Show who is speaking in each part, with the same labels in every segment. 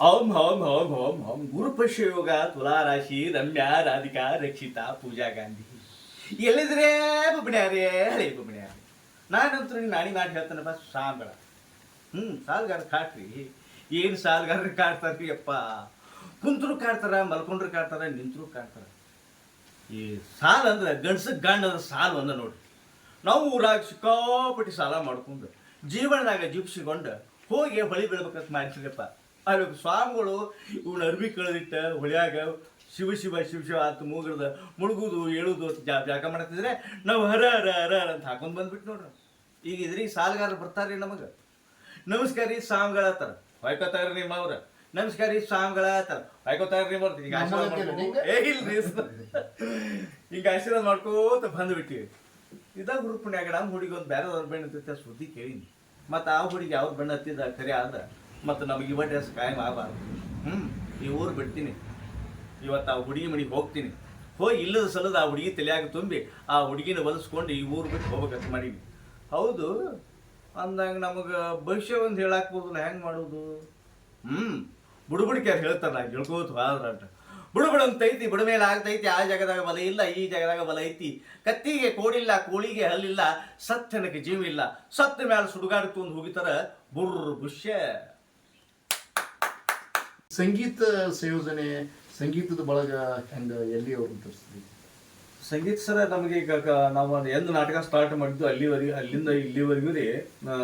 Speaker 1: ಓಂ ಓಂ ಓಂ ಓಂ ಓಂ ಗುರುಪಶಯೋಗ ತುಲಾರಾಶಿ ರಮ್ಯಾ, ರಾಧಿಕಾ, ರಕ್ಷಿತಾ, ಪೂಜಾ ಗಾಂಧಿ. ಎಲ್ಲಿದ್ರೆ ಬುಬ್ಣ್ಯಾರೇ ಹಳೆ ಬುಬ್ಣ್ಯಾರ ನಾನಂತೂ ನಿನ್ನ ನಾಣಿ ಮಾಡಿ ಹೇಳ್ತಾನಪ್ಪ, ಸಾಂಬಳ. ಹ್ಞೂ ಸಾಲುಗಾರ ಕಾಟ್ರಿ. ಏನು ಸಾಲುಗಾರ ಕಾಡ್ತಾರ್ರಿ ಅಪ್ಪ ಕುಂತರು ಕಾಡ್ತಾರ ಮಲ್ಕೊಂಡ್ರು ಕಾಡ್ತಾರ ನಿಂತರು ಕಾಡ್ತಾರ ಈ ಸಾಲ ಅಂದ್ರೆ ಗಂಡ್ಸಕ್ಕೆ ಗಂಡ ಅಂದ್ರೆ ನೋಡಿ ಒಂದ ನೋಡ್ರಿ ನಾವು ಊರಾಗ ಸಿಕ್ಕಾಪಟ್ಟಿ ಸಾಲ ಮಾಡ್ಕೊಂಡು ಜೀವನದಾಗ ಜೀಪ್ಸಿಕೊಂಡು ಹೋಗಿ ಹೊಳಿ ಬೀಳ್ಬೇಕಂತ ಮಾಡ್ತಿರಪ್ಪ ಅಲ್ಲಿ ಸ್ವಾಮಿಗಳು ಇವ್ನ ಅರ್ಬಿ ಕಳೆದಿಟ್ಟ ಹೊಳ್ಯಾಗ ಶಿವ ಶಿವ ಶಿವ ಶಿವ ಆತು ಮೂಗಿಡ್ದ ಮುಳುಗುದು ಏಳುದು ಅಂತ ಜಾ ಜಾಕ ಮಾಡತ್ತಿದ್ರೆ ನಾವು ಹರ ಹರ ಹರ ಹರ ಅಂತ ಹಾಕೊಂಡ್ ಬಂದ್ಬಿಟ್ಟು ನೋಡ್ರಿ. ಈಗ ಇದ್ರಿಗೆ ಸಾಲಗಾರ ಬರ್ತಾರ್ರಿ ನಮಗೆ. ನಮಸ್ಕಾರ ರೀ ಸ್ವಾಮಿಗಳ ಆತರ ಹೊಯ್ಕೋತಾರ ನಿಮ್ಮ ಅವ್ರ. ನಮಸ್ಕಾರ ರೀ ಸ್ವಾಮಿಗಳ ಆತರ ಹೊಯ್ಕೋತಾರ ನಿಮ್ಮ ಅವ್ರ. ಈಗ ಆಶೀರ್ವಾದ
Speaker 2: ಹಿಂಗ
Speaker 1: ಮಾಡ್ಕೊ- ಏ ಇಲ್ರಿ. ಈಗ ಆಶೀರ್ವಾದ ಮಾಡ್ಕೋತ ಬಂದ್ಬಿಟ್ಟಿವಿ ಇದಾಗ ಹುಡುಪಣ್ಯಾಗ ನಮ್ಮ ಹುಡುಗಿ ಒಂದು ಬೇರೆದವ್ರ ಬೆಣ್ಣ ಅಂತ ಸುದ್ದಿ ಕೇಳೀನಿ. ಮತ್ತು ಆ ಹುಡುಗಿ ಅವ್ರ ಬೆಣ್ಣ ಹತ್ತಿದ ಖರೆ ಆದ ಮತ್ತು ನಮಗೆ ಇವತ್ತು ಹೆಸರು ಕಾಯಂ ಆಗಬಾರ್ದು. ಹ್ಞೂ ಈ ಊರು ಬಿಡ್ತೀನಿ. ಇವತ್ತು ಆ ಹುಡುಗಿ ಮನೆಗೆ ಹೋಗ್ತೀನಿ. ಹೋಗಿ ಇಲ್ಲದ ಸಲದ ಆ ಹುಡುಗಿ ತಲೆಯಾಗ ತುಂಬಿ ಆ ಹುಡುಗಿನ ಬಲಸ್ಕೊಂಡು ಈ ಊರು ಬಿಟ್ಟು ಹೋಗ್ಬೇಕಂತ ಮಾಡೀನಿ. ಹೌದು, ಅಂದಾಗ ನಮಗೆ ಭವಿಷ್ಯ ಒಂದು ಹೇಳಾಕ್ಬೋದು ಹೆಂಗೆ ಮಾಡೋದು? ಹ್ಞೂ ಬುಡುಬುಡಿಕ್ಯಾರು ಹೇಳ್ತಾರಲ್ಲ ಹೇಳ್ಕೋತ ಆದ್ರಂಟ ಬುಡುಬುಡು ಅಂತ ಐತಿ ಬುಡ ಮೇಲೆ ಆಗ್ತೈತಿ, ಆ ಜಾಗದಾಗ ಬಲ ಇಲ್ಲ, ಈ ಜಾಗದಾಗ ಬಲ ಐತಿ. ಕತ್ತಿಗೆ ಕೋಡಿಲ್ಲ, ಕೋಳಿಗೆ ಹಲ್ಲಿಲ್ಲ ಸತ್ತನಕ್ಕೆ ಜೀವ ಇಲ್ಲ ಸತ್ತ ಮೇಲೆ ಸುಡುಗಾಡು ಅಂತ ಹೋಗಿತಾರ ಬುರ್ರ ಬುಷ್ಯ.
Speaker 2: ಸಂಗೀತ ಸಂಯೋಜನೆ ಸಂಗೀತದ ಬಳಗ ಹೆಂಗ ಎಲ್ಲಿ ಅವ್ರು ತರಿಸ್ತೀವಿ
Speaker 1: ಸಂಗೀತ ಸರ ನಮಗೆ ಈಗ ನಾವು ಎಂದು ನಾಟಕ ಸ್ಟಾರ್ಟ್ ಮಾಡಿದ್ದು ಅಲ್ಲಿವರೆಗೆ ಅಲ್ಲಿಂದ ಇಲ್ಲಿವರೆಗೂ ರೀ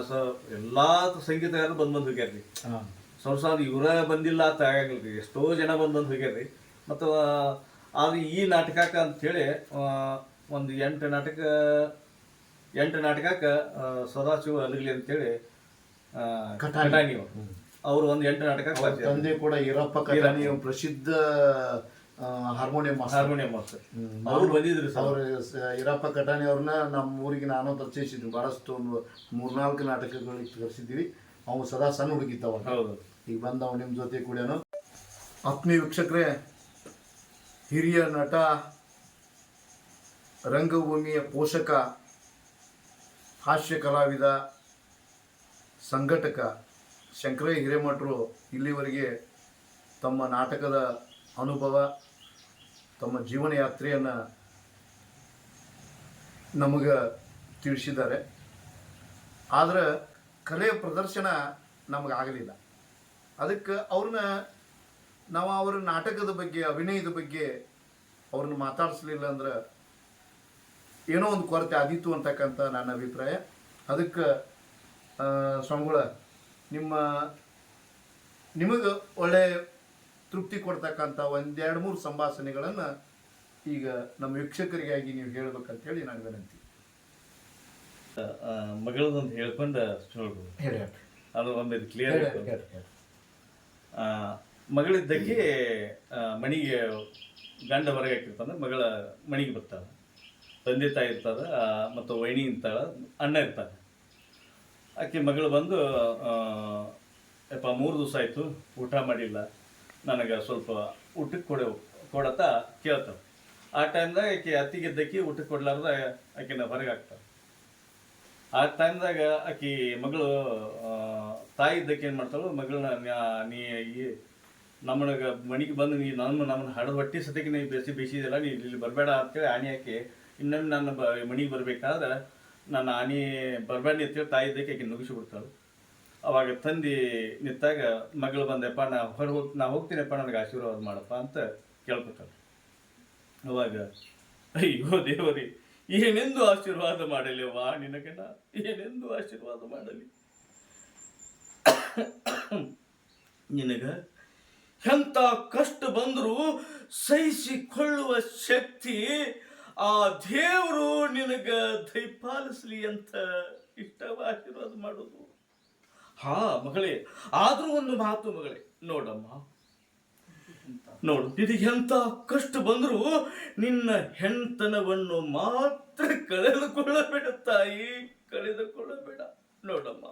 Speaker 1: ಸ ಎಲ್ಲಾ ಸಂಗೀತಗಾರರು ಬಂದ್ ಬಂದು ಹೋಗ್ಯಾರ್ರಿ. ಸ್ವಲ್ಪ ಇವರ ಬಂದಿಲ್ಲ ಅಂತ ಆಗಂಗಿಲ್ಲ ರೀ ಎಷ್ಟೋ ಜನ ಬಂದು ಬಂದು ಹೋಗ್ಯಾರ್ರಿ. ಮತ್ತು ಆದ್ರೆ ಈ ನಾಟಕಕ್ಕೆ ಅಂತೇಳಿ ಒಂದು ಎಂಟು ನಾಟಕ ಎಂಟು ನಾಟಕಕ್ಕೆ ಸದಾಶಿವ ಅಲಗಲಿ ಅಂತೇಳಿ.
Speaker 2: ಕಟಾಣಿ
Speaker 1: ಅವ್ರು. ಅವ್ರು ಒಂದು ಎಂಟು ನಾಟಕ
Speaker 2: ಅವ್ರ ತಂದೆ ಕೂಡ ಈರಪ್ಪ ಪ್ರಸಿದ್ಧ ಹಾರ್ಮೋನಿಯಂ ಮಾಸ್ಟರ್.
Speaker 1: Harmonium master. ಅವರು ಬಂದಿದ್ರು ಸರ್.
Speaker 2: ಅವ್ರ ಈರಪ್ಪ ಕಟಾಣಿ ಅವ್ರನ್ನ ನಮ್ಮ ಊರಿಗೆ ನಾನು ಪರಿಚಯಿಸಿದ್ರು ಬಹಳಷ್ಟು ಒಂದು ಮೂರ್ನಾಲ್ಕು ನಾಟಕಗಳಿಗೆ ಕರೆಸಿದ್ದೀವಿ. ಅವನು ಸದಾ ಸಣ್ಣ ಹುಡುಗಿತ್ತವ
Speaker 1: ಹೌದು.
Speaker 2: ಈಗ ಬಂದ ಅವ್ನು ನಿಮ್ಮ ಜೊತೆ ಕೂಡನು ಆತ್ಮೀಯ ವೀಕ್ಷಕರೇ ಹಿರಿಯ ನಟ ರಂಗಭೂಮಿಯ ಪೋಷಕ ಹಾಸ್ಯ ಕಲಾವಿದ ಸಂಘಟಕ ಶಂಕರಯ್ಯ ಹಿರೇಮಠರು ಇಲ್ಲಿವರೆಗೆ ತಮ್ಮ ನಾಟಕದ ಅನುಭವ, ತಮ್ಮ ಜೀವನ ಯಾತ್ರೆಯನ್ನು ನಮಗೆ ತಿಳಿಸಿದ್ದಾರೆ. ಆದರೆ ಕಲೆಯ ಪ್ರದರ್ಶನ ನಮಗಾಗಲಿಲ್ಲ ಅದಕ್ಕೆ ಅವ್ರನ್ನ ನಾವು ಅವರ ನಾಟಕದ ಬಗ್ಗೆ, ಅಭಿನಯದ ಬಗ್ಗೆ ಅವ್ರನ್ನ ಮಾತಾಡಿಸ್ಲಿಲ್ಲ ಅಂದ್ರೆ ಏನೋ ಒಂದು ಕೊರತೆ ಆದೀತು ಅಂತಕ್ಕಂಥ ನನ್ನ ಅಭಿಪ್ರಾಯ. ಅದಕ್ಕೆ ಸ್ವಾಮಿಗಳ ನಿಮ್ಮ ನಿಮಗೆ ಒಳ್ಳೆ ತೃಪ್ತಿ ಕೊಡ್ತಕ್ಕಂಥ ಒಂದೆರಡು ಮೂರು ಸಂಭಾಷಣೆಗಳನ್ನು ಈಗ ನಮ್ಮ ವೀಕ್ಷಕರಿಗಾಗಿ ನೀವು ಹೇಳಬೇಕಂತೇಳಿ ನಾನು ವಿನಂತಿ.
Speaker 1: ಮಗಳದೊಂದು ಹೇಳ್ಕೊಂಡು ಅದು ಒಂದು ಕ್ಲಿಯರ್ ಮಗಳಿದ್ದಕ್ಕೆ ಮಣಿಗೆ ಮನೆಗೆ ಗಂಡ ಹೊರಗೆ ಹಾಕಿರ್ತಾನೆ. ಮಗಳ ಮಣಿಗೆ ಬರ್ತಾಳೆ. ತಂದೆ ತಾಯಿ ಇರ್ತಾರ ಮತ್ತು ವೈಣಿ ಇರ್ತಾಳೆ ಅಣ್ಣ ಇರ್ತಾನೆ. ಆಕೆ ಮಗಳು ಬಂದು ಯಪ್ಪ, ಮೂರು ದಿವಸ ಆಯಿತು, ಊಟ ಮಾಡಿಲ್ಲ. ನನಗೆ ಸ್ವಲ್ಪ ಊಟಕ್ಕೆ ಕೊಡು, ಕೊಡತ್ತಾ ಕೇಳ್ತಾವೆ ಆ ಟೈಮ್ದಾಗ ಆಕೆ ಅತ್ತಿಗೆದ್ದಕ್ಕಿ ಊಟಕ್ಕೆ ಕೊಡ್ಲಾರ್ದ ಆಕೆನ ಹೊರಗೆ ಹಾಕ್ತಾರೆ ಆ ಟೈಮ್ದಾಗ ಆಕೆ ಮಗಳು ತಾಯಿ ಇದ್ದಕ್ಕೆ ಏನು ಮಾಡ್ತಾಳು, ಮಗಳನ್ನ ನೀ ಈ ನಮ್ಮನಗ ಮನೆಗೆ ಬಂದು ನೀ ನಮ್ಮ ನಮ್ಮನ್ನ ಹಡದ ಹೊಟ್ಟಿ ಸತಿಗೆ ನೀ ಬೇಸಿ ಬೇಸಿದಿಲ್ಲ ನೀ ಇಲ್ಲಿ ಬರಬೇಡ ಅಂತೇಳಿ ಆಣಿ ಹಾಕಿ ಇನ್ನೊಮ್ಮೆ ನನ್ನ ಬ, ಮನೆಗೆ ಬರ್ಬೇಕಾದ್ರೆ ನನ್ನ ಆನೆ ಬರಬೇಡಿ ಅಂತೇಳಿ ತಾಯಿ ಇದ್ದಕ್ಕೆ ಆಕೆ ನುಗ್ಗಿಸಿ ಬಿಡ್ತಾಳು. ಅವಾಗ ತಂದಿ ನಿಂತಾಗ ಮಗಳು ಬಂದೆಪ್ಪ, ನಾ ಹೊರ ಹೋಗ್, ನಾ ಹೋಗ್ತೀನಪ್ಪ, ನನಗೆ ಆಶೀರ್ವಾದ ಮಾಡಪ್ಪ ಅಂತ ಕೇಳ್ಕೊತಾಳೆ. ಅವಾಗ, ಅಯ್ಯೋ ದೇವರಿ, ಏನೆಂದು ಆಶೀರ್ವಾದ ಮಾಡಲಿ ವಾ ನಿನಗಣ ಏನೆಂದು ಆಶೀರ್ವಾದ ಮಾಡಲಿ? ನಿನಗ ಎಂಥ ಕಷ್ಟ ಬಂದರೂ ಸಹಿಸಿಕೊಳ್ಳುವ ಶಕ್ತಿ ಆ ದೇವರು ನಿನಗ ದಯಪಾಲಿಸ್ಲಿ ಅಂತ ಇಷ್ಟವಾಗಿರೋದು ಮಾಡೋದು. ಹಾ, ಮಗಳೇ, ಆದ್ರೂ ಒಂದು ಮಾತು ಮಗಳೇ, ನೋಡಮ್ಮ. ನೋಡು, ನಿನಗೆ ಎಂತ ಕಷ್ಟ ಬಂದರೂ ನಿನ್ನ ಹೆಣ್ತನವನ್ನು ಮಾತ್ರ ಕಳೆದುಕೊಳ್ಳಬೇಡ, ತಾಯಿ, ಕಳೆದುಕೊಳ್ಳಬೇಡ. ನೋಡಮ್ಮ,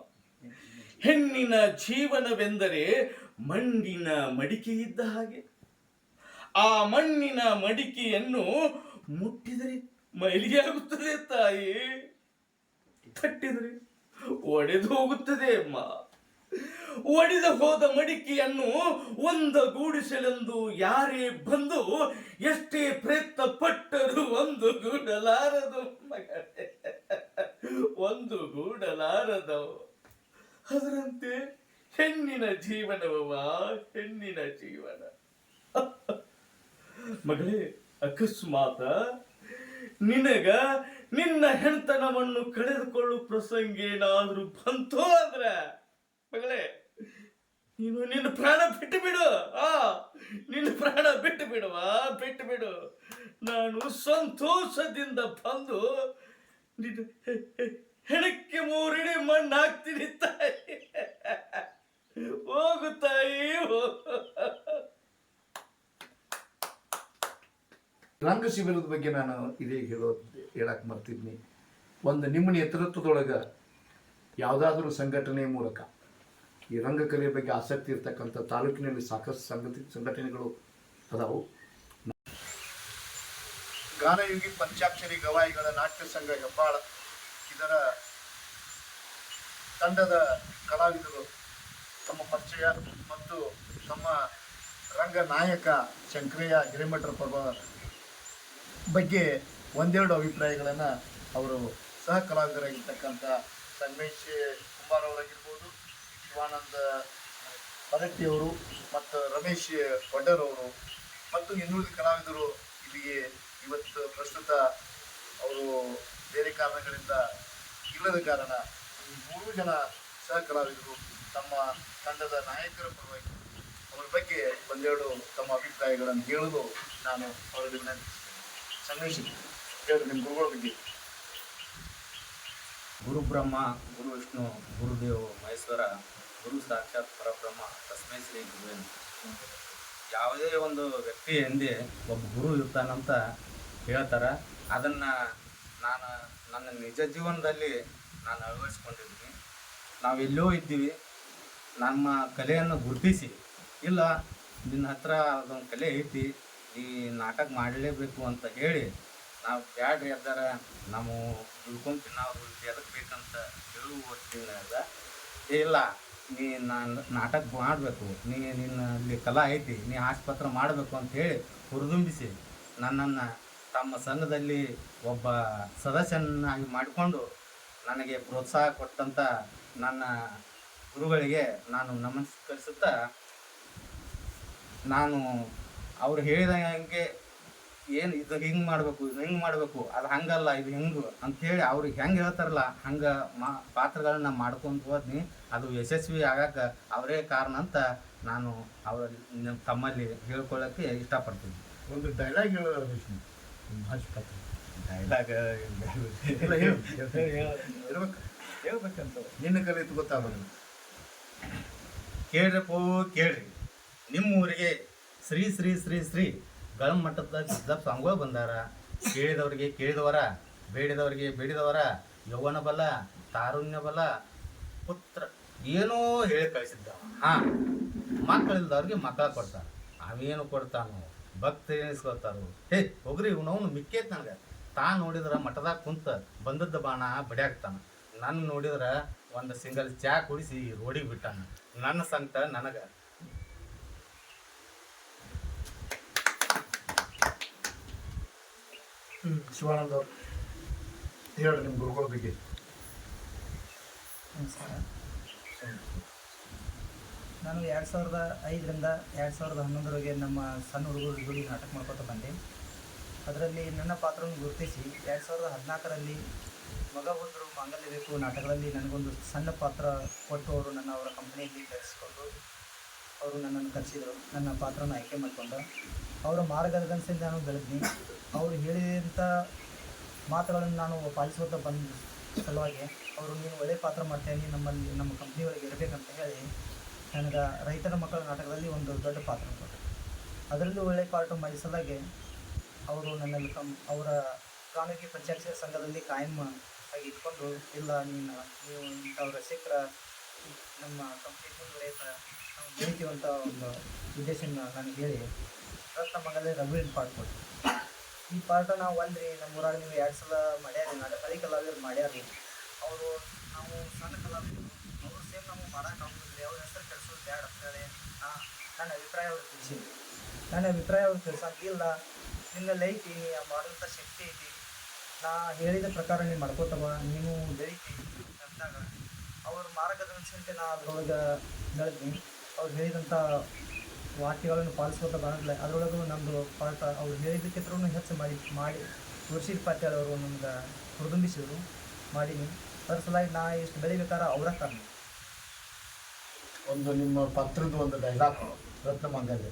Speaker 1: ಹೆಣ್ಣಿನ ಜೀವನವೆಂದರೆ ಮಣ್ಣಿನ ಮಡಿಕೆ ಇದ್ದ ಹಾಗೆ. ಆ ಮಣ್ಣಿನ ಮಡಿಕೆಯನ್ನು ಮುಟ್ಟಿದರೆ ಮೈಲಿಗೆ ಆಗುತ್ತದೆ ತಾಯಿ. ತಟ್ಟಿದರೆ ಒಡೆದು ಹೋಗುತ್ತದೆ ಅಮ್ಮ. ಒಡೆದು ಹೋದ ಮಡಿಕೆಯನ್ನು ಒಂದಗೂಡಿಸಲೆಂದು ಯಾರೇ ಬಂದು ಎಷ್ಟೇ ಪ್ರಯತ್ನ ಪಟ್ಟರು ಒಂದು ಗೂಡಲಾರದು ಒಂದು ಗೂಡಲಾರದವು ಅದರಂತೆ ಹೆಣ್ಣಿನ ಜೀವನವ ಹೆಣ್ಣಿನ ಜೀವನ. ಮಗಳೇ ಅಕಸ್ಮಾತ್ ನಿನಗ ನಿನ್ನ ಹೆಣ್ತನವನ್ನು ಕಳೆದುಕೊಳ್ಳು ಪ್ರಸಂಗ ಏನಾದ್ರೂ ಬಂತು ಅಂದ್ರೆ? ಮಗಳೇ, ನೀನು ನಿನ್ನ ಪ್ರಾಣ ಬಿಟ್ಟು ಬಿಡು. ಆ, ನಿನ್ನ ಪ್ರಾಣ ಬಿಟ್ಟು ಬಿಡುವ ಬಿಟ್ಟು ಬಿಡು. ನಾನು ಸಂತೋಷದಿಂದ ಬಂದು ನಿನ್ನ ಹೆಣಕ್ಕೆ ಮೂರಿಡಿ ಮಣ್ಣು ಹಾಕ್ತೀನಿ ತಾಯಿ ಹೋಗು ತಾಯಿ ಹೋಗು
Speaker 2: ರಂಗ ಶಿಬಿರದ ಬಗ್ಗೆ ನಾನು ಇದೇ ಹೇಳೋ ಹೇಳಕ್ಕೆ ಮರ್ತಿದ್ನಿ. ಒಂದು ನಿಮ್ಮ ನೇತೃತ್ವದೊಳಗೆ ಯಾವುದಾದ್ರೂ ಸಂಘಟನೆ ಮೂಲಕ ಈ ರಂಗಕಲೆಯ ಬಗ್ಗೆ ಆಸಕ್ತಿ ಇರ್ತಕ್ಕಂಥ ತಾಲೂಕಿನಲ್ಲಿ ಸಾಕಷ್ಟು ಸಂಗತಿ ಸಂಘಟನೆಗಳು ಅದಾವು. ಗಾನಯುಗಿ ಪಂಚಾಕ್ಷರಿ ಗವಾಯಿಗಳ ನಾಟ್ಯ ಸಂಘ ಹೆಬ್ಬಾಳ, ಇದರ ತಂಡದ ಕಲಾವಿದರು ತಮ್ಮ ಪರಿಚಯ ಮತ್ತು ತಮ್ಮ ರಂಗ ನಾಯಕ ಶಂಕರಯ್ಯ ಹಿರೇಮಠರ ಪರ್ವ ಬಗ್ಗೆ ಒಂದೆರಡು ಅಭಿಪ್ರಾಯಗಳನ್ನು ಅವರು ಸಹ ಕಲಾವಿದರಾಗಿರ್ತಕ್ಕಂಥ ಸಂಗಮೇಶ್ ಕುಮಾರ್ ಅವರಾಗಿರ್ಬೋದು, ಶಿವಾನಂದ ಪದಟ್ಟಿಯವರು ಮತ್ತು ರಮೇಶ್ ವಡ್ಡರ್ ಅವರು. ಮತ್ತು ಇನ್ನುಳಿದ ಕಲಾವಿದರು ಇಲ್ಲಿಗೆ ಇವತ್ತು ಪ್ರಸ್ತುತ ಅವರು ಬೇರೆ ಕಾರಣಗಳಿಂದ ಇಲ್ಲದ ಕಾರಣ ಈ ಮೂರು ಜನ ಸಹ ಕಲಾವಿದರು ತಮ್ಮ ತಂಡದ ನಾಯಕರ ಪರವಾಗಿ ಅವರ ಬಗ್ಗೆ ಒಂದೆರಡು ತಮ್ಮ ಅಭಿಪ್ರಾಯಗಳನ್ನು ಹೇಳಲು ನಾನು ಅವರಿಗೆ ವಿನಂತಿಸ್ತೇನೆ ಸಂಗಮೇಶ್ ಕೇಳಿದ್ರು ನಿಮ್ಮ ಗುರುಗಳ ಬಗ್ಗೆ.
Speaker 3: ಗುರು ಬ್ರಹ್ಮ, ಗುರು ವಿಷ್ಣು ಗುರುದೇವ ಮಹೇಶ್ವರ, ಗುರು ಸಾಕ್ಷಾತ್ ಪರಬ್ರಹ್ಮ, ತಸ್ಮೈ ಶ್ರೀ ಗುರುವೇ ನಮಃ. ಯಾವುದೇ ಒಂದು ವ್ಯಕ್ತಿ ಹಿಂದೆ ಒಬ್ಬ ಗುರು ಇರ್ತಾನಂತ ಹೇಳ್ತಾರೆ. ಅದನ್ನು ನಾನು ನನ್ನ ನಿಜ ಜೀವನದಲ್ಲಿ ನಾನು ಅಳವಡಿಸ್ಕೊಂಡಿದ್ದೀನಿ. ನಾವೆಲ್ಲೋ ಇದ್ದೀವಿ. ನಮ್ಮ ಕಲೆಯನ್ನು ಗುರುತಿಸಿ. ಇಲ್ಲ, ನಿನ್ನ ಹತ್ರ ಅದೊಂದು ಕಲೆ ಐತಿ. ಈ ನಾಟಕ ಮಾಡಲೇಬೇಕು ಅಂತ ಹೇಳಿ ನಾವು ಬ್ಯಾಡ್ರಿ ಎದ್ದಾರ ನಾವು ದುಡ್ಕೊಂಡು ತಿನ್ನೋರು ಎದಕ್ಕೆ ಬೇಕಂತ ಹೇಳುವ ಏ ಇಲ್ಲ, ನೀ ನಾನು ನಾಟಕ ಮಾಡಬೇಕು, ನೀ ನಿನ್ನಲ್ಲಿ ಕಲಾ ಐತಿ, ನೀ ಆಸ್ಪತ್ರೆ ಮಾಡಬೇಕು ಅಂತ ಹೇಳಿ ಹುರಿದುಂಬಿಸಿ ನನ್ನನ್ನು ತಮ್ಮ ಸಂಘದಲ್ಲಿ ಒಬ್ಬ ಸದಸ್ಯನಾಗಿ ಮಾಡಿಕೊಂಡು ನನಗೆ ಪ್ರೋತ್ಸಾಹ ಕೊಟ್ಟಂಥ ನನ್ನ ಗುರುಗಳಿಗೆ ನಾನು ನಮಸ್ಕರಿಸುತ್ತಾ ನಾನು ಅವ್ರು ಹೇಳಿದ ಹಂಗೆ ಏನು ಇದು ಹಿಂಗೆ ಮಾಡಬೇಕು ಇದು ಹಿಂಗೆ ಮಾಡಬೇಕು ಅದು ಹಂಗಲ್ಲ ಇದು ಅಂತ ಹೇಳಿ ಅವ್ರಿಗೆ ಹೆಂಗೆ ಹೇಳ್ತಾರಲ್ಲ ಹಂಗೆ ಮಾ ಪಾತ್ರಗಳನ್ನ ಮಾಡ್ಕೊಂತ ಹೋದ್ನಿ. ಅದು ಯಶಸ್ವಿ ಆಗಕ್ಕೆ ಅವರೇ ಕಾರಣ ಅಂತ ನಾನು ಅವರ ನಿಮ್ಮ ತಮ್ಮಲ್ಲಿ ಹೇಳ್ಕೊಳ್ಳೋಕ್ಕೆ ಇಷ್ಟಪಡ್ತೀನಿ.
Speaker 2: ಒಂದು ಡೈಲಾಗ್ ಹೇಳಿ
Speaker 3: ಡೈಲಾಗ್
Speaker 2: ಇರ್ಬೇಕು
Speaker 3: ಹೇಳ್ಬೇಕಂತ.
Speaker 2: ನಿನ್ನ ಕಲೆ ಗೊತ್ತಾಗಲ್ಲ
Speaker 3: ಕೇಳ್ರಪ್ಪೋ ಕೇಳ್ರಿ. ನಿಮ್ಮ ಊರಿಗೆ ಶ್ರೀ ಶ್ರೀ ಶ್ರೀ ಶ್ರೀ ಗಳಂ ಮಟ್ಟದ ಸಿದ್ಧ ಸ್ವಾಮಿಗಳು ಬಂದಾರ. ಕೇಳಿದವರಿಗೆ ಕೇಳಿದವರ, ಬೇಡಿದವರಿಗೆ ಬೇಡಿದವರ, ಯೌವನ ಬಲ, ತಾರುಣ್ಯ ಬಲ, ಪುತ್ರ, ಏನೋ ಹೇಳಿ ಕಳಿಸಿದ್ದ. ಹಾ, ಮಕ್ಕಳಿಲ್ದವ್ರಿಗೆ ಮಕ್ಕಳ ಕೊಡ್ತಾರ. ಅವೇನು ಕೊಡ್ತಾನೋ, ಭಕ್ತಿ ಎನಿಸ್ಕೊತಾರು ಹೇ, ಹೋಗ್ರಿ, ಇವನವನು ಮಿಕ್ಕೇತ್ ನನಗೆ ತಾ ನೋಡಿದ್ರ ಮಠದಾಗ ಕುಂತ ಬಂದದ್ದ ಬಾಣ ಬಡಿಯಾಗ್ತಾನ ನನ್ನ ನೋಡಿದ್ರ ಒಂದು ಸಿಂಗಲ್ ಚಾ ಕುಡಿಸಿ ರೋಡಿಗೆ ಬಿಟ್ಟಾನ. ನನ್ನ ಸಂಕಟ ನನಗ.
Speaker 2: ಶಿವಾನಂದ ಅವರು. ಹೇಳಿ ನಿಮ್ಮ ಗುರುಗಳ ಬಗ್ಗೆ
Speaker 4: ನಮಸ್ಕಾರ ನಾನು ಎರಡು ಸಾವಿರದ ಐದರಿಂದ ಎರಡು ಸಾವಿರದ ಹನ್ನೊಂದರವರೆಗೆ ನಮ್ಮ ಸಣ್ಣ ಹುಡುಗರು ಜೋಡಿ ನಾಟಕ ಮಾಡ್ಕೊತ ಬಂದೆ. ಅದರಲ್ಲಿ ನನ್ನ ಪಾತ್ರವನ್ನು ಗುರುತಿಸಿ ಎರಡು ಸಾವಿರದ ಹದಿನಾಲ್ಕರಲ್ಲಿ ಮಗ ಬಂದರು ಮಾಂಗಲ್ಯ ಬೇಕು ನಾಟಕದಲ್ಲಿ ನನಗೊಂದು ಸಣ್ಣ ಪಾತ್ರ ಕೊಟ್ಟು ಅವರು ನನ್ನ ಅವರ ಕಂಪ್ನಿಯಲ್ಲಿ ಕರೆಸಿಕೊಂಡು ಅವರು ನನ್ನನ್ನು ಕರೆಸಿದರು. ನನ್ನ ಪಾತ್ರನ ಆಯ್ಕೆ ಮಾಡಿಕೊಂಡು. ಅವರ ಮಾರ್ಗದರ್ಶನದಿಂದ ನಾನು ಬೆಳೆದ್ವಿ. ಅವರು ಹೇಳಿದಂಥ ಮಾತುಗಳನ್ನು ನಾನು ಪಾಲಿಸುತ್ತಾ ಬಂದ ಸಲುವಾಗಿ ಅವರು ನೀನು ಒಳ್ಳೆಯ ಪಾತ್ರ ಮಾಡ್ತೇನೆ ನಮ್ಮಲ್ಲಿ ನಮ್ಮ ಕಂಪ್ನಿ ಇರಬೇಕಂತ ಹೇಳಿ ನನಗೆ ರೈತರ ಮಕ್ಕಳ ನಾಟಕದಲ್ಲಿ ಒಂದು ದೊಡ್ಡ ಪಾತ್ರ ಕೊಟ್ಟರು ಅದರಲ್ಲೂ ಒಳ್ಳೆಯ ಪಾರ್ಟ್ ಮಾಡಿಸಲಾಗಿ ಅವರು ನನ್ನಲ್ಲಿ ಕಂ, ಅವರ ಕಾನೂಕಿ ಪಂಚಾಯತ್ ಸಂಘದಲ್ಲಿ ಕಾಯಂ ಆಗಿ ಇಟ್ಕೊಂಡು, ಇಲ್ಲ ನೀನು, ನೀವು ಇಂಥವ್ರ ಸಿಕ್ಕರ ನಮ್ಮ ಕಂಪ್ನಿ ರೈತ ನಾವು ಬೆಳಿತೀವಂಥ ಒಂದು ಉದ್ದೇಶನ ನನಗೆ ಹೇಳಿ ರತ್ನ ನಮ್ಮಲ್ಲಿ ರಘುವಿನ ಪಾಠ ಕೊಟ್ಟು ಈ ಪಾಠ ನಾವು ಅಲ್ಲಿ ನಮ್ಮ ಊರಾಗ ನೀವು ಎರಡು ಸಲ ಮಾಡ್ಯಾರಿ, ನಾಳೆ ಕಲಿ ಕಲಾವಿದ್ರು ಮಾಡ್ಯಾರಿ. ಅವರು ನಾವು ಸಣ್ಣ ಕಲಾವಿದರು, ಅವರು ಸೇಮ್ ನಮಗೆ ಮಾಡೋಕೆ ಆಗೋದಿಲ್ಲ ಅವ್ರ ಹೆಸರು ಕೆಲಸ ಬೇಡ ಅಂತೇಳಿ ನನ್ನ ಅಭಿಪ್ರಾಯ ಅವ್ರು ತಿಳಿಸಿ ನನ್ನ ಅಭಿಪ್ರಾಯ ಅವ್ರು ತಿಳ್ಸಂಗಿಲ್ಲ ನಿನ್ನಲ್ಲಿ ಐತಿ ನೀ ಮಾಡುವಂಥ ಶಕ್ತಿ ಐತಿ. ನಾ ಹೇಳಿದ ಪ್ರಕಾರ ನೀನು ಮಾಡ್ಕೋತವ, ನೀನು ಬೆಳಿತಿ ಅಂದಾಗ ಅವ್ರ ಮಾರ್ಗದರ್ಶನಕ್ಕೆ ನಾ ಅದ್ರೊಳಗೆ ಬೆಳೆದ್ನಿ. ಅವ್ರು ಹೇಳಿದಂಥ ವಾಕ್ಯಗಳನ್ನು ಪಾಲಿಸುವಂಥ ಬರಲ್ಲ ಅದರೊಳಗೂ ನಮ್ಮದು ಪಾಠ ಅವ್ರು ಹೇಳಿದ್ದಕ್ಕಿಂತರೂ ಹೆಚ್ಚು ಮಾಡಿ ಮಾಡಿ ತುಳಸಿ ಪಾಟ್ಯಾಳ ಅವರು ನಮ್ಗೆ ಹುರಿದುಂಬಿಸಿದರು ಮಾಡೀನಿ. ಅದ್ರ ಸಲುವಾಗಿ ನಾ ಎಷ್ಟು ಬೆಳಿಬೇಕಾದ್ರೆ ಅವರ ಕಾರಣ
Speaker 2: ಒಂದು ನಿಮ್ಮ ಪತ್ರದ ಒಂದು ಡೈಲಾಗ್ ರತ್ನ ಮಾಂಗಲ್ಯ.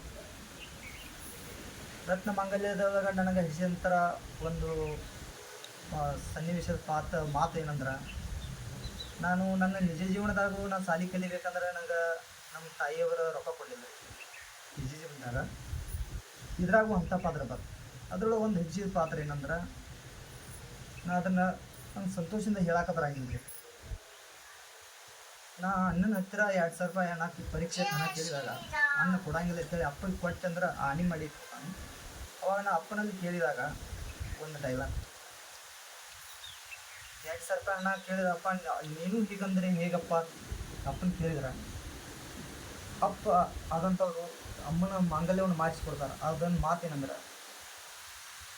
Speaker 4: ರತ್ನ ಮಾಂಗಲ್ಯದೊಳಗ ನನಗೆ ಹೆಸರ ಒಂದು ಸನ್ನಿವೇಶದ ಪಾತ್ರ ಮಾತು ಏನಂದ್ರೆ ನಾನು ನನ್ನ ನಿಜ ಜೀವನದಾಗೂ ನಾನು ಸಾಲಿ ಕಲಿಬೇಕಂದ್ರೆ ನಂಗೆ ನಮ್ಮ ತಾಯಿಯವರ ರೊಕ್ಕ ಕೊಡಲಿಲ್ಲ. ನಿಜ ಜೀವನದಾಗ ಇದ್ರಾಗೂ ಅಂಥ ಪಾತ್ರ ಬರ್ತದೆ ಅದರೊಳಗೆ ಒಂದು ಹೆಜ್ಜೆ ಪಾತ್ರ ಏನಂದ್ರೆ ನಾ ಅದನ್ನು ನಂಗೆ ಸಂತೋಷದಿಂದ ಹೇಳಕ್ಕೆ ಬರಂಗಿಲ್ಲ ರೀ ನಾ ಅಣ್ಣನ ಹತ್ತಿರ ಎರಡು ಸಾವಿರ ರೂಪಾಯಿ ಹಣ ಪರೀಕ್ಷೆ ಹಣ ಕೇಳಿದಾಗ ಅನ್ನ ಕೊಡಂಗಿಲ್ಲ ಅಂತೇಳಿ ಅಪ್ಪಗೆ ಕೊಟ್ಟೆ ಅಂದ್ರೆ ಹಾನಿ ಮಾಡಿ ಅವಾಗ ನಾ ಅಪ್ಪನಲ್ಲಿ ಕೇಳಿದಾಗ ಒಂದು ಡೈಲಾಗ್ ಎರಡು ಸಾವಿರ ರೂಪಾಯಿ ಹಣ ಕೇಳಿದಪ್ಪ ನೀನು ಹೀಗಂದ್ರೆ ಹೇಗಪ್ಪ? ಅಪ್ಪನ ಕೇಳಿದ್ರ. ಅಪ್ಪ ಆದಂಥವ್ರು ಅಮ್ಮನ ಮಾಂಗಲ್ಯವನ್ನು ಮಾಡಿಸ್ಕೊಡ್ತಾರೆ. ಅದೊಂದು ಮಾತೇನಂದ್ರೆ,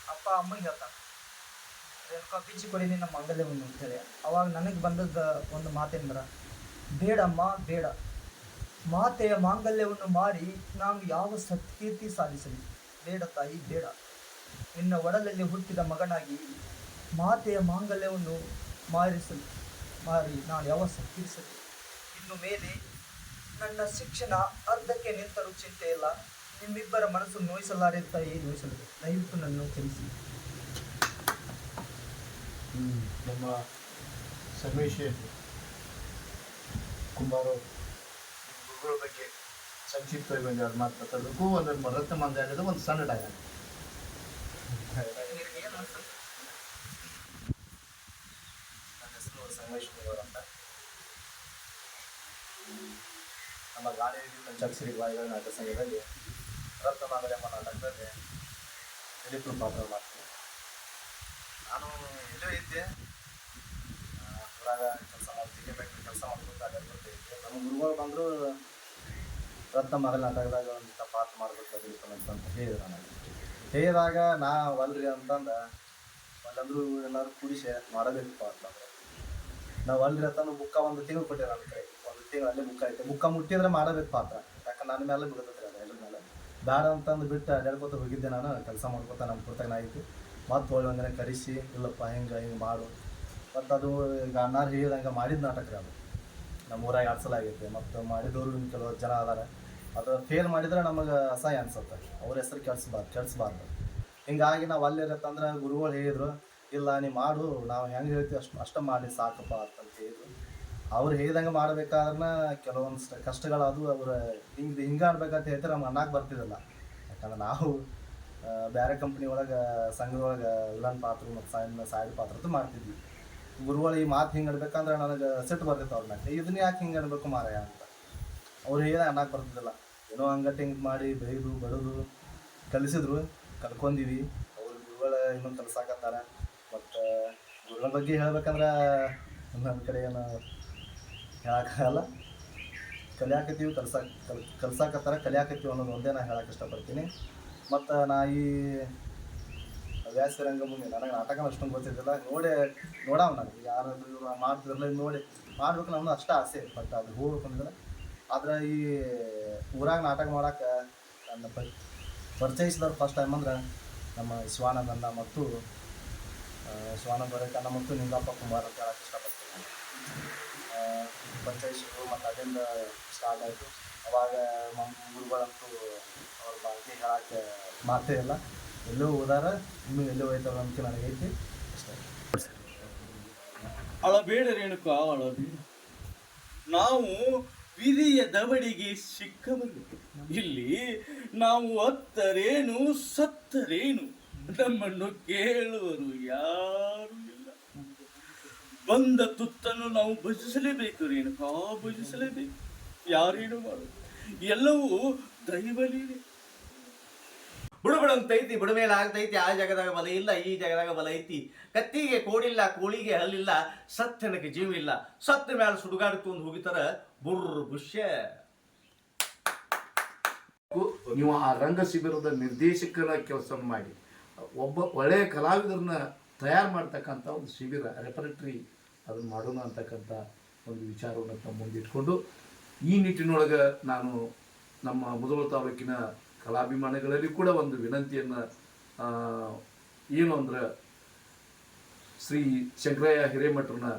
Speaker 4: ಅಪ್ಪ ಅಮ್ಮನಿಗೆ ಹೇಳ್ತಾರೆ, ರೇಣುಕಾ ಬಿಚ್ಚಿ ಕೊಡಿ ನಿನ್ನ ಮಾಂಗಲ್ಯವನ್ನು ಅಂತೇಳಿ. ಅವಾಗ ನನಗೆ ಬಂದದ್ದ ಒಂದು ಮಾತೇನಂದ್ರೆ, ಬೇಡಮ್ಮ, ಬೇಡ. ಮಾತೆಯ ಮಾಂಗಲ್ಯವನ್ನು ಮಾರಿ ನಾವು ಯಾವ ಸತ್ಕೀರ್ತಿ ಸಾಧಿಸಲಿ. ಬೇಡ ತಾಯಿ, ಬೇಡ. ನಿನ್ನ ಒಡಲಲ್ಲಿ ಹುಟ್ಟಿದ ಮಗನಾಗಿ ಮಾತೆಯ ಮಾಂಗಲ್ಯವನ್ನು ಮಾರಿಸಲಿ ಮಾರಿ ನಾನು ಯಾವ ಸತ್ಕೀರ್ಸಲಿ. ಇನ್ನು ಮೇಲೆ ನನ್ನ ಶಿಕ್ಷಣ ಅರ್ಧಕ್ಕೆ ನಿಂತರೂ ಚಿಂತೆ ಇಲ್ಲ. ನಿಮ್ಮಿಬ್ಬರ ಮನಸ್ಸು ನೋಯಿಸಲಾರೆ ತಾಯಿ ನೋಯಿಸಲು ದಯವಿಟ್ಟು ನನ್ನ ಕ್ಷಮಿಸಿ.
Speaker 2: ನಮ್ಮ ಸಮೀಶೆ ಕುಮಾರ್ ಅವ್ರು. ಗುರುಗಳ ಬಗ್ಗೆ ಸಂಕ್ಷಿಪ್ತವಾಗಿ ಒಂದು ಎರಡು ಮಾತು ಮಾತಾಡಬೇಕು ಒಂದು ರತ್ನ ಆಗಿದೆ ಒಂದು ಸಣ್ಣ ಡೈಲಾಗ್
Speaker 5: ನನ್ನ ಹೆಸರು ಸಂಗಮೇಶ್ ಕುಮಾರ್ ನಮ್ಮ ಗಾಳಿ ಪಂಚಾಕ್ಷರಿ ಬಾಯಿಗಳ ನಾಟಕ ಸಂಘದಲ್ಲಿ ರತ್ನ ಮಾಂಗಲ್ಯಮ್ಮ ನಾಟಕದಲ್ಲಿ ದಿಲೀಪ್ರು ಪಾತ್ರ ಮಾಡ್ತೀನಿ. ನಾನು ಎಲ್ಲೋ ಇದ್ದೆ. ಆ, ಊರಾಗ ಕೆಲಸ ಮಾಡ್ತೀನಿ ಫ್ಯಾಕ್ಟ್ರಿ ಕೆಲಸ ಮಾಡ್ಕೊಂಡು ಇದ್ದೆ ನಮ್ಮ ಗುರುಗಳು ಬಂದರು ರತ್ನ ಮಗಲ್ ನಾಟಕದಾಗ ಒಂದು ಪಾತ್ರ ಮಾಡ್ಬೇಕು ಅಂತ ಹೇಳಿದ್ರು ನನಗೆ. ಹೇಳಿದಾಗ ನಾ ಒಲ್ರಿ ಅಂತಂದು ಅಲ್ಲಂದ್ರು ಎಲ್ಲರೂ ಕೂಡಿಸಿ ಮಾಡಬೇಕಪ್ಪ ಅಂತಂದ್ರೆ ನಾವು ಅಲ್ರಿ ಅಂತ ಬುಕ್ಕ ಒಂದು ತಿಂಗಳು ಕೊಟ್ಟೆ ನನ್ನ ಕೈ ಅಲ್ಲೇ ಬುಕ್ಕ ಐತೆ. ಮುಖ ಮುಟ್ಟಿದ್ರೆ ಮಾಡಬೇಕು ಪಾತ್ರ. ಯಾಕಂದ್ರೆ ನನ್ನ ಮೇಲೆ ಬಿಡುತ್ತೆ ಅದು ಎಲ್ಲರ ಮೇಲೆ. ಬೇಡ ಅಂತಂದು ಬಿಟ್ಟು ಅಡ್ಯಾಡ್ಕೊತ ಹೋಗಿದ್ದೆ ನಾನು, ಕೆಲಸ ಮಾಡ್ಕೊತ ನಮ್ಮ ಪುರ್ತಕ ಆಯಿತು. ಮತ್ತೆ ಹೋಳಿ ಒಂದಿನ ಕರೆಸಿ, ಇಲ್ಲಪ್ಪ, ಹಿಂಗೆ ಹಿಂಗೆ ಮಾಡು. ಮತ್ತು ಅದು ಈಗ ಅಣ್ಣಾರು ಹೇಳಿದಂಗೆ ಮಾಡಿದ ನಾಟಕ ಅದು. ನಮ್ಮ ಊರಾಗ ಎರಡು ಸಲ ಆಗೈತೆ. ಮತ್ತು ಮಾಡಿದವರು ಕೆಲವು ಜನ ಅದಾರ. ಅದು ಫೇಲ್ ಮಾಡಿದ್ರೆ ನಮಗೆ ಅಸಹ್ಯ ಅನ್ಸುತ್ತೆ. ಅವ್ರ ಹೆಸರು ಕೆಡಿಸ್ಬಾರ್ದು ಕೆಡಿಸ್ಬಾರ್ದು. ಹಿಂಗಾಗಿ ನಾವು ಅಲ್ಲಿರತ್ತಂದ್ರೆ ಗುರುಗಳು ಹೇಳಿದ್ರು, ಇಲ್ಲ ನೀ ಮಾಡು, ನಾವು ಹೆಂಗೆ ಹೇಳ್ತೀವಿ ಅಷ್ಟು ಅಷ್ಟು ಮಾಡಿ ಸಾಕಪ್ಪ ಅಂತ ಹೇಳಿದ್ರು. ಅವ್ರು ಹೇಳಿದಂಗೆ ಮಾಡ್ಬೇಕಾದ್ರನ್ನ ಕೆಲವೊಂದು ಕಷ್ಟಗಳಾದವು ಅವ್ರು ಹಿಂಗೆ ಹಿಂಗೆ ಆಡ್ಬೇಕಂತ ಹೇಳ್ತಾರೆ ನಮ್ಗೆ ಅನ್ನಕ್ಕೆ ಬರ್ತಿದ್ದಿಲ್ಲ ಯಾಕಂದ್ರೆ ನಾವು ಬೇರೆ ಕಂಪ್ನಿ ಒಳಗೆ, ಸಂಘದೊಳಗೆ ವಿಲನ್ ಪಾತ್ರ ಮತ್ತು ಸಣ್ಣ ಸಾಯಿ ಪಾತ್ರ ಅಂತ ಮಾಡ್ತಿದ್ವಿ. ಗುರುಗಳು ಈ ಮಾತು ಹಿಂಗೆ ಅನ್ಬೇಕಂದ್ರೆ ನನಗೆ ಸಿಟ್ಟು ಬರ್ತಿತ್ತು ಅವ್ರನ್ನ ಇದನ್ನ ಯಾಕೆ ಹಿಂಗೆ ಅನ್ಬೇಕು ಮಾರಾಯ ಅಂತ. ಅವ್ರು ಹೇಳಿದ ಅನ್ನಕ್ಕೆ ಬರ್ತಿದ್ದಿಲ್ಲ. ಏನೋ ಹಂಗಟ್ಟು ಹಿಂಗೆ ಮಾಡಿ ಬೈದು ಬಡದು ಕಲಿಸಿದ್ರು ಕಲ್ಕೊಂಡಿವಿ ಅವ್ರ ಗುರುಗಳ ಇನ್ನೊಂದು ಕಲ್ಸಾಕತ್ತಾರ ಮತ್ತು ಗುರುಗಳ ಬಗ್ಗೆ ಹೇಳ್ಬೇಕಂದ್ರೆ ನನ್ನ ಕಡೆ ಏನು ಹೇಳೋಕ್ಕಾಗಲ್ಲ. ಕಲಿಯಾಕತ್ತೀವಿ ಕಲ್ಸಾಕ ಕಲ್, ಕಲ್ಸಾಕತ್ತಾರ, ಕಲಿಯಾಕತ್ತೀವಿ ಅನ್ನೋದು ಒಂದೇ ನಾನು ಹೇಳಕ್ಕೆ ಇಷ್ಟಪಡ್ತೀನಿ. ಮತ್ತು ನಾ ಈ ವ್ಯಾಸ ರಂಗಭೂಮಿ ನನಗೆ ನಾಟಕ ಅಷ್ಟೊಂದು ಗೊತ್ತಿದ್ದಿಲ್ಲ. ನೋಡಿ, ನೋಡಾವ ನನಗೆ ಯಾರಾದರೂ ಮಾಡ್ತಿದ್ರಲ್ಲ ನೋಡಿ. ಮಾಡ್ಬೇಕು ನಮ್ಮ ಅಷ್ಟೇ ಆಸೆ, ಬಟ್ ಅದು ಹೋಗ್ಬೇಕು ಅಂದ್ರೆ ಆದ್ರೆ ಈ ಊರಾಗ ನಾಟಕ ಮಾಡೋಕೆ ನನ್ನ ಪ ಪರಿಚಯಿಸಿದವ್ರು ಫಸ್ಟ್ ಟೈಮ್ ಅಂದ್ರೆ ನಮ್ಮ ಶಿವಾನಂದನ್ನ ಮತ್ತು ಶಿವಾನಂದ ಕನ್ನ ಮತ್ತು ನಿಂಗಪ್ಪ ಕುಮಾರ್ ಅಂತ ಹೇಳಕ್ಕೆ ಇಷ್ಟಪಡ್ತೀನಿ. ಪರಿಚಯಿಸಿದ್ರು ಮತ್ತು ಅದರಿಂದ ಸ್ಟಾರ್ಟ್ ಆಯಿತು. ಅವಾಗ ನಮ್ಮ ಗುರುಗಳಂತೂ ಅವ್ರ ಬಗ್ಗೆ ಹೇಳಕ್ಕೆ ಮಾತೇ ಇಲ್ಲ. ಎಲ್ಲೂ ಹೋದಾರ, ಇನ್ನೂ ಎಲ್ಲೂ ಹೋಯ್ತಾರ ನಂಬಿಕೆ ಅಷ್ಟೇ
Speaker 1: ಅಳಬೇಡ ರೇಣುಕಾ ಅಳಬೇಡ ನಾವು ವಿಧಿಯ ದವಡಿಗೆ ಸಿಕ್ಕವರು ಇಲ್ಲಿ ನಾವು ಅತ್ತರೇನು ಸತ್ತರೇನು? ನಮ್ಮನ್ನು ಕೇಳುವರು ಯಾರು? ಬಂದ ತುತ್ತನ್ನು ನಾವು ಭಜಿಸಲೇಬೇಕು ರೇಣುಕಾ ಭಜಿಸಲೇಬೇಕು. ಯಾರೇನು ಮಾಡೋದು? ಎಲ್ಲವೂ ದೈವಲೀಲೆ.
Speaker 6: ಬುಡುಬುಡಂತೈತಿ ಬುಡಮೇಲೆ ಆಗ್ತೈತಿ ಆ ಜಾಗದಾಗ ಬಲ ಇಲ್ಲ ಈ ಜಾಗದಾಗ ಬಲ ಐತಿ. ಕತ್ತಿಗೆ ಕೋಡಿಲ್ಲ ಕೋಳಿಗೆ ಹಲ್ಲಿಲ್ಲ ಸತ್ಯನಕ್ಕೆ ಜೀವ ಇಲ್ಲ ಸತ್ತ ಮೇಲೆ ಸುಡುಗಾಡಕ್ಕೆ ಒಂದು ಹೋಗಿತಾರ ಬುರ್ರ ಬುಷ್ಯ
Speaker 2: ನೀವು ಆ ರಂಗ ಶಿಬಿರದ ನಿರ್ದೇಶಕರ ಕೆಲಸ ಮಾಡಿ ಒಬ್ಬ ಒಳ್ಳೆಯ ಕಲಾವಿದರನ್ನ ತಯಾರು ಮಾಡ್ತಕ್ಕಂಥ ಒಂದು ಶಿಬಿರ ರೆಪರೇಟರಿ ಅದನ್ನು ಮಾಡೋಣ ಅಂತಕ್ಕಂಥ ಒಂದು ವಿಚಾರವನ್ನು ತಮ್ಮ ಮುಂದಿಟ್ಕೊಂಡು ಈ ನಿಟ್ಟಿನೊಳಗೆ ನಾನು ನಮ್ಮ ಮುದೋಳ ತಾಲೂಕಿನ ಕಲಾಭಿಮಾನಿಗಳಲ್ಲಿ ಕೂಡ ಒಂದು ವಿನಂತಿಯನ್ನು ಏನು ಅಂದ್ರೆ ಶ್ರೀ ಶಂಕರಯ್ಯ ಹಿರೇಮಠರನ್ನ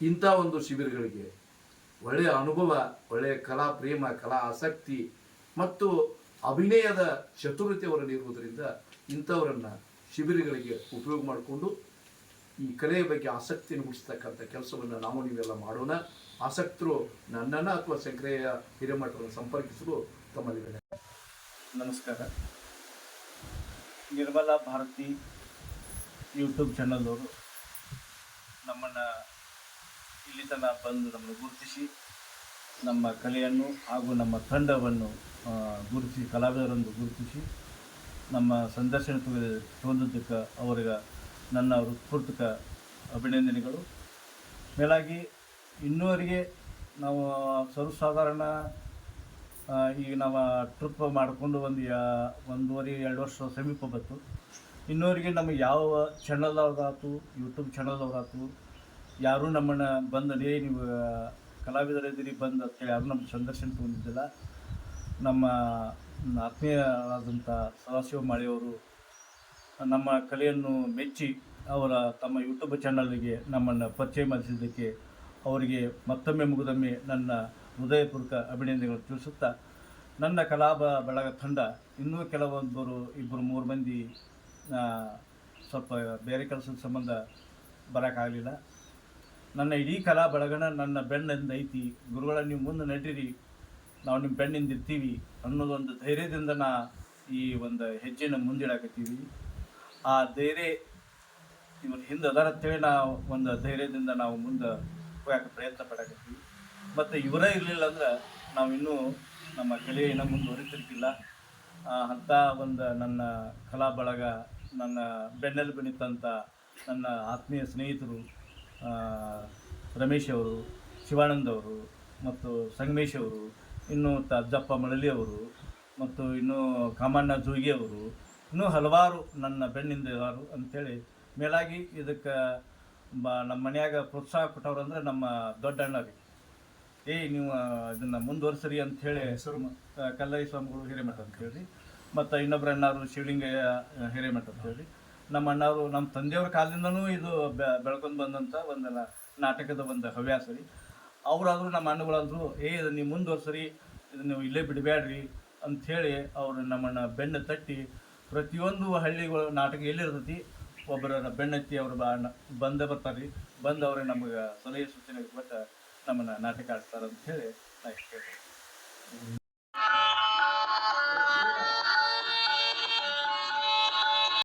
Speaker 2: ಇಂಥ ಒಂದು ಶಿಬಿರಗಳಿಗೆ ಒಳ್ಳೆಯ ಅನುಭವ, ಒಳ್ಳೆಯ ಕಲಾ ಪ್ರೇಮ, ಕಲಾ ಆಸಕ್ತಿ ಮತ್ತು ಅಭಿನಯದ ಚತುರತೆ ಅವರಲ್ಲಿ ಇರುವುದರಿಂದ ಇಂಥವರನ್ನು ಶಿಬಿರಗಳಿಗೆ ಉಪಯೋಗ ಮಾಡಿಕೊಂಡು ಈ ಕಲೆಯ ಬಗ್ಗೆ ಆಸಕ್ತಿಯನ್ನು ಮೂಡಿಸ್ತಕ್ಕಂಥ ಕೆಲಸವನ್ನು ನಾವು ನೀವೆಲ್ಲ ಮಾಡೋಣ ಆಸಕ್ತರು ನನ್ನನ್ನು ಅಥವಾ ಸಕ್ಕರೆಯ ಹಿರೇಮಠವನ್ನು ಸಂಪರ್ಕಿಸಲು ತಮ್ಮಲ್ಲಿ.
Speaker 1: ನಮಸ್ಕಾರ ನಿರ್ಮಲಾ ಭಾರತಿ ಯೂಟ್ಯೂಬ್ ಚಾನಲ್ ಅವರು ನಮ್ಮನ್ನು ಇಲ್ಲಿ ತನಕ ಬಂದು ನಮ್ಮನ್ನು ಗುರುತಿಸಿ, ನಮ್ಮ ಕಲೆಯನ್ನು ಹಾಗೂ ನಮ್ಮ ತಂಡವನ್ನು ಗುರುತಿಸಿ, ಕಲಾವಿದರನ್ನು ಗುರುತಿಸಿ, ನಮ್ಮ ಸಂದರ್ಶನ ತಗೊಂಡಿದ್ದಕ್ಕೆ ಅವರಿಗೆ ನನ್ನ ಹೃತ್ಪೂರ್ವಕ ಅಭಿನಂದನೆಗಳು. ಮೇಲಾಗಿ ಇನ್ನೂವರೆಗೆ ನಾವು ಸರ್ವಸಾಧಾರಣ ಈಗ ನಾವು ಟ್ರಿಪ್ ಮಾಡಿಕೊಂಡು ಒಂದು ಯಾ, ಒಂದೂವರೆ, ಎರಡು ವರ್ಷ ಸಮೀಪ ಬಂತು. ಇನ್ನೂವರೆಗೆ ನಮಗೆ ಯಾವ ಚಾನಲ್ ಅವ್ರಾತು ಯೂಟ್ಯೂಬ್ ಚಾನಲ್ ಅವರಾತು ಯಾರೂ ನಮ್ಮನ್ನು ಬಂದು ಲೇ ನೀವು ಕಲಾವಿದರಿದ್ದೀರಿ, ಬಂದು ಅಂತೇಳಿ ಯಾರೂ ನಮ್ಮ ಸಂದರ್ಶನ ತಗೊಂಡಿದ್ದಿಲ್ಲ. ನಮ್ಮ ಆತ್ಮೀಯರಾದಂಥ ಸದಾಶಿವ ಮಾಳಿಯವರು ನಮ್ಮ ಕಲೆಯನ್ನು ಮೆಚ್ಚಿ ಅವರ ತಮ್ಮ ಯೂಟ್ಯೂಬ್ ಚಾನಲ್ಗೆ ನಮ್ಮನ್ನು ಪರಿಚಯ ಮಾಡಿಸಿದ್ದಕ್ಕೆ ಅವರಿಗೆ ಮತ್ತೊಮ್ಮೆ ಮುಗಿದೊಮ್ಮೆ ನನ್ನ ಹೃದಯಪೂರ್ವಕ ಅಭಿನಂದನೆಗಳು ತಿಳಿಸುತ್ತಾ, ನನ್ನ ಕಲಾಬ ಬಳಗ ತಂಡ ಇನ್ನೂ ಕೆಲವೊಬ್ಬರು ಇಬ್ಬರು ಮೂರು ಮಂದಿ ಸ್ವಲ್ಪ ಬೇರೆ ಕೆಲಸದ ಸಂಬಂಧ ಬರೋಕ್ಕಾಗಲಿಲ್ಲ. ನನ್ನ ಇಡೀ ಕಲಾ ಬಳಗನ ನನ್ನ ಬೆಣ್ಣಿಂದ ಐತಿ, ಗುರುಗಳ ನೀವು ಮುಂದೆ ನಡೀರಿ ನಾವು ನಿಮ್ಮ ಬೆಣ್ಣಿಂದ ಇರ್ತೀವಿ ಅನ್ನೋದೊಂದು ಧೈರ್ಯದಿಂದ ನಾ ಈ ಒಂದು ಹೆಜ್ಜೆನ ಮುಂದಿಡಾಕತ್ತೀವಿ. ಆ ಧೈರ್ಯ ಇವನು ಹಿಂದೆ ಅದರ ಅಂತೇಳಿ ನಾವು ಒಂದು ಧೈರ್ಯದಿಂದ ನಾವು ಮುಂದೆ ಹೋಗಕ್ಕೆ ಪ್ರಯತ್ನ ಪಡಕತ್ತೀವಿ. ಮತ್ತು ಇವರೇ ಇರಲಿಲ್ಲ ಅಂದ್ರೆ ನಾವು ಇನ್ನೂ ನಮ್ಮ ಕಲೆ ಇನ್ನೂ ಮುಂದುವರಿತಿರ್ಕಿಲ್ಲ ಅಂಥ ಒಂದು ನನ್ನ ಕಲಾ ಬಳಗ, ನನ್ನ ಬೆನ್ನೆಲು ಬೆನಿತಂಥ ನನ್ನ ಆತ್ಮೀಯ ಸ್ನೇಹಿತರು ರಮೇಶ್ ಅವರು, ಶಿವಾನಂದ್ ಅವರು ಮತ್ತು ಸಂಗಮೇಶ್ ಅವರು, ಇನ್ನು ತಜ್ಜಪ್ಪ ಮಳಲಿ ಅವರು ಮತ್ತು ಇನ್ನು ಕಾಮಣ್ಣ ಜೋಗಿ ಅವರು ಇನ್ನೂ ಹಲವಾರು ನನ್ನ ಬೆನ್ನಿಂದ ಇರೋರು ಅಂಥೇಳಿ ಮೇಲಾಗಿ ಇದಕ್ಕೆ ಬ ನಮ್ಮ ಮನೆಯಾಗ ಪ್ರೋತ್ಸಾಹ ಕೊಟ್ಟವ್ರು ಅಂದರೆ ನಮ್ಮ ದೊಡ್ಡ ಅಣ್ಣ ರೀ ಏಯ್ ನೀವು ಇದನ್ನು ಮುಂದುವರ್ಸ್ರಿ ಅಂಥೇಳಿ ಕಲ್ಲಯ್ಯ ಸ್ವಾಮಿಗಳು ಹಿರೇಮಠ ಅಂತ ಹೇಳಿ ಮತ್ತು ಇನ್ನೊಬ್ಬರು ಅಣ್ಣವರು ಶಿವಲಿಂಗಯ್ಯ ಹಿರೇಮಠ ಅಂತ ಹೇಳಿ ನಮ್ಮ ಅಣ್ಣವರು ನಮ್ಮ ತಂದೆಯವ್ರ ಕಾಲದಿಂದನೂ ಇದು ಬೆ- ಬೆಳ್ಕೊಂಡು ಬಂದಂಥ ಒಂದು ನಾಟಕದ ಒಂದು ಹವ್ಯಾಸ ರೀ. ಅವರಾದರೂ ನಮ್ಮ ಅಣ್ಣಗಳಾದರೂ ಏ ಇದು ನೀವು ಮುಂದುವರ್ಸ್ರಿ ಇದನ್ನು ನೀವು ಇಲ್ಲೇ ಬಿಡಬೇಡ್ರಿ ಅಂಥೇಳಿ ಅವರು ನಮ್ಮನ್ನು ಬೆನ್ನು ತಟ್ಟಿ ಪ್ರತಿಯೊಂದು ಹಳ್ಳಿಗಳು ನಾಟಕ ಎಲ್ಲಿರ್ತೈತಿ? ಒಬ್ಬರ ಬೆಣ್ಣತ್ತಿ ಅವರು ಬಾ ಬಂದೇ ಬರ್ತಾರೆ ರೀ ಬಂದು ಅವ್ರಿಗೆ ನಮಗೆ ಸಲಹೆ ಸೂಚನೆ ಕೊಟ್ಟು ನಮ್ಮನ್ನು ನಾಟಕ ಆಡ್ತಾರೆ ಅಂತ ಹೇಳಿ ನಾ ಹೇಳ್ತೀನಿ.